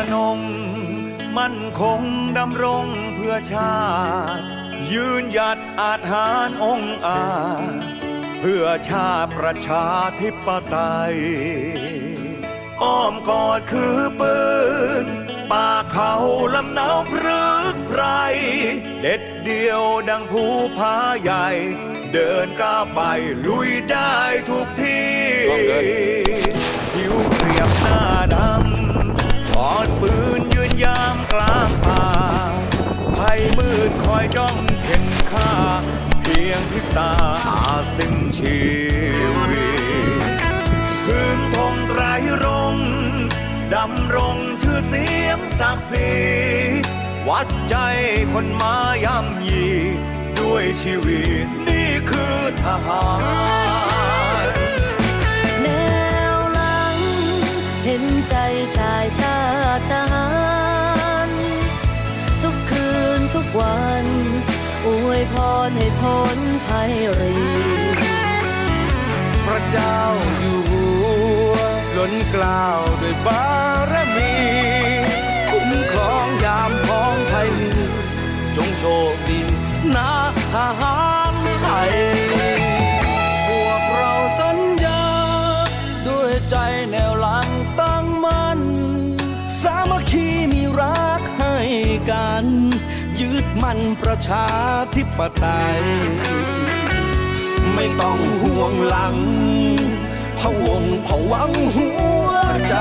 ระนม มั่นคงดำรงเพื่อชาติ ยืนหยัดอาจหารองค์อาจเพื่อชาติประชาธิปไตย อ้อมกอดคือปืน ป่าเขาลำเนาพรึกไพร เด็ดเดียวดังภูผาใหญ่ เดินก้าวไปลุยได้ทุกที่ผิวเรียบหน้าดำ บตาอาสิ้นชีวิตพื้นธงไตรรงดำรงชื่อเสียงศักดิ์ศรีวัดใจคนมาย่ำยี ด้วยชีวิตนี่คือทหาร วยพรให้พ้นภัยรีพระเจ้าอยู่หัวล้นกล่าวด้วยบารมีคุ้มครองยามพ้องภัยมีจงโชคดีนะทหารไทย ยึดมั่นประชาธิปไตย ไม่ต้องห่วงหลังพะวงผวังหัวใจ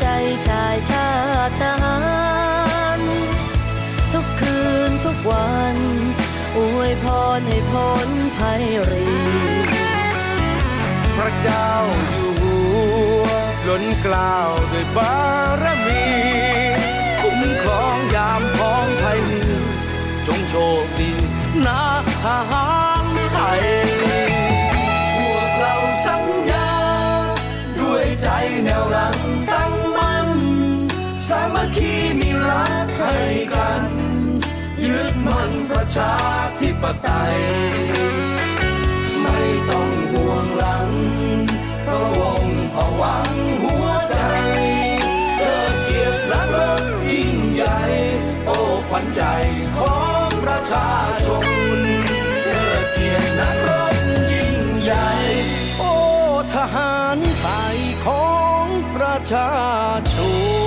ใจชายชาติทหารทุกคืนทุกวันอวยพรให้พ้นภัยรีพระเจ้าอยู่หัวล้นกล้าวด้วยบารมีคุ้มครองยามพ้องภัยมีจงโชคดีนะทหาร ประชาธิปไตย ไม่ต้องห่วงหลังพระวงศ์ผวังหัวใจเธอเกียรตินักรบยิ่งใหญ่ โอ้ขวัญใจของประชาชนเธอเกียรตินักรบยิ่งใหญ่ โอ้ทหารไทยของประชาชน